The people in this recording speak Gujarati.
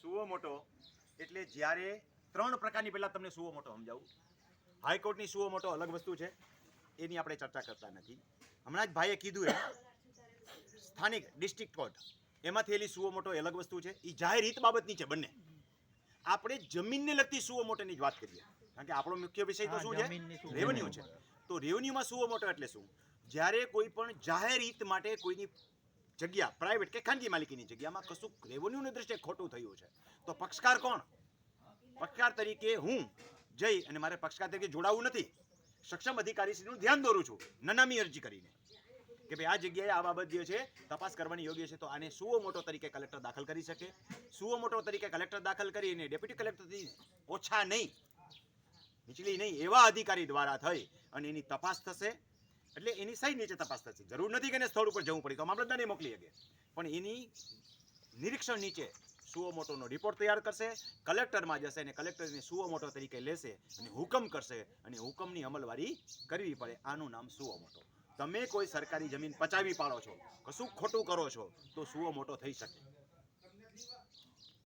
સુઓ મોટો એટલે જ્યારે ત્રણ પ્રકારની પહેલાં તમને સુવો મોટો સમજાવું. હાઈકોર્ટની સુવો મોટો અલગ વસ્તુ છે એની આપણે ચર્ચા કરતા નથી. હમણાં જ ભાઈએ કીધું એમ સ્થાનિક ડિસ્ટ્રિક્ટ કોર્ટ એમાં થયેલી સુવો મોટો અલગ વસ્તુ છે. એ જાહેર હિત બાબતની છે બંને. આપણે જમીનને લગતી સુવો મોટેની જ વાત કરીએ. કારણ કે આપણો મુખ્ય વિષય તો શું છે? રેવન્યુ છે. તો રેવન્યુમાં સુવો મોટો એટલે શું? જ્યારે કોઈ પણ જાહેર હિત માટે કોઈની જગ્યા પ્રાઇવેટ કે ખાનગી માલિકીની જગ્યામાં કશું રેવન્યુની દ્રષ્ટિએ ખોટું થયું છે. તો પક્ષકાર કોણ? પક્ષકાર તરીકે હું જઈ અને મારે પક્ષકાર તરીકે જોડાવું નથી. સક્ષમ અધિકારીશ્રીનું ધ્યાન દોરું છું, નનામી અરજી કરીને. કે ભાઈ, આ જગ્યાએ આ બાબત જે છે, તપાસ કરવાની યોગ્ય છે, તો આને સુઓ મોટો તરીકે કલેક્ટર દાખલ કરી શકે. સુઓ મોટો તરીકે કલેક્ટર દાખલ કરીને ડેપ્યુટી કલેક્ટરથી ઓછા નહીં, નીચલી નહીં, એવા અધિકારી દ્વારા થઈ અને એની તપાસ થશે. એટલે એની સહી નીચે તપાસ થશે જરૂર નથી કે સ્થળ ઉપર જવું પડે, તો મામલતદારને મોકલી શકે પણ એની નિરીક્ષણ નીચે સુઓ મોટોનો રિપોર્ટ તૈયાર કરશે, કલેક્ટરમાં જશે અને કલેક્ટરને સુઓ મોટો તરીકે લેશે અને હુકમ કરશે અને હુકમની અમલવારી કરવી પડે. આનું નામ સુઓ મોટો. તમે કોઈ સરકારી જમીન પચાવી પાડો છો કશું ખોટું કરો છો, તો સુઓ મોટો થઈ શકે.